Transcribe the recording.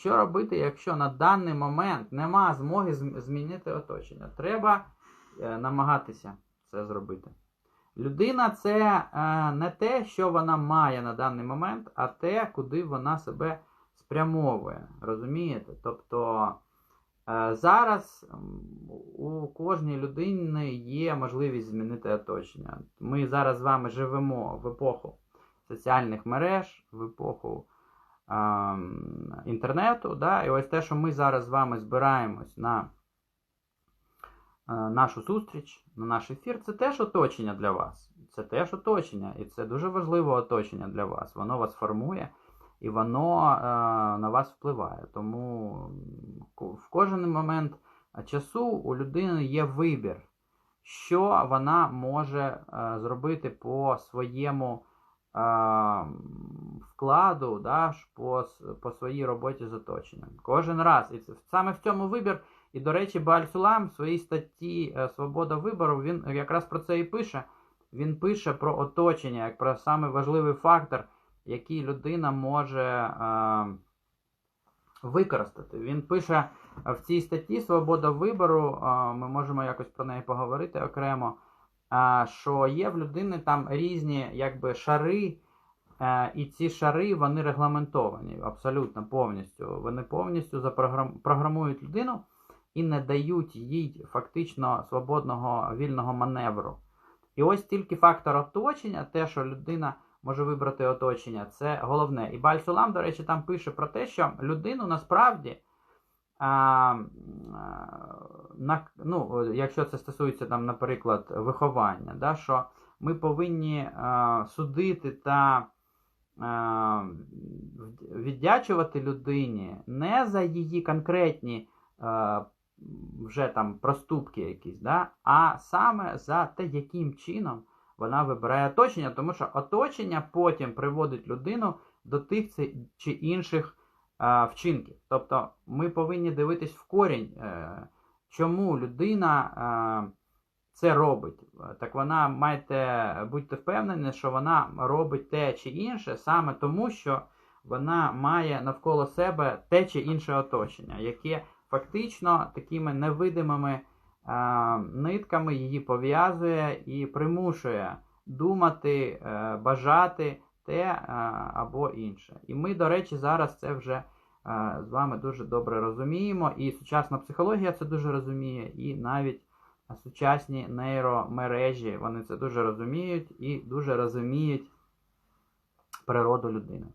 Що робити, якщо на даний момент нема змоги змінити оточення? Треба е, намагатися це зробити. Людина це е, не те, що вона має на даний момент, а те, куди вона себе спрямовує. Розумієте? Тобто е, зараз у кожній людини є можливість змінити оточення. Ми зараз з вами живемо в епоху соціальних мереж, в епоху інтернету. Да? І ось те, що ми зараз з вами збираємось на е, нашу зустріч, на наш ефір, це теж оточення для вас. Це теж оточення, і це дуже важливе оточення для вас. Воно вас формує і воно е, на вас впливає. Тому в кожен момент часу у людини є вибір, що вона може е, зробити по своєму е, вкладу, да, по, по своїй роботі з оточенням. Кожен раз. І це, саме в цьому вибір. І, до речі, Бальсулам в своїй статті е, Свобода вибору він якраз про це і пише. Він пише про оточення, як про саме важливий фактор, який людина може е, використати. Він пише в цій статті Свобода вибору, е, ми можемо якось про неї поговорити окремо, е, що є в людини там різні якби, шари, і ці шари вони регламентовані абсолютно повністю. Вони повністю запрограм- програмують людину і не дають їй фактично свободного вільного маневру. І ось тільки фактор оточення, те, що людина може вибрати оточення, це головне. І Бальсулам, до речі, там пише про те, що людину насправді, а, на, ну, якщо це стосується, там, наприклад, виховання, да, що ми повинні а, судити та віддячувати людині не за її конкретні вже там проступки якісь, да? а саме за те, яким чином вона вибирає оточення, тому що оточення потім приводить людину до тих чи інших е, вчинків. Тобто ми повинні дивитись в корінь, е, чому людина е, це робить. Так вона маєте будьте впевнені, що вона робить те чи інше саме тому, що вона має навколо себе те чи інше оточення, яке фактично такими невидимими е, нитками її пов'язує і примушує думати, е, бажати те е, або інше. І ми, до речі, зараз це вже е, з вами дуже добре розуміємо, і сучасна психологія це дуже розуміє, і навіть сучасні нейромережі вони це дуже розуміють і дуже розуміють природу людини.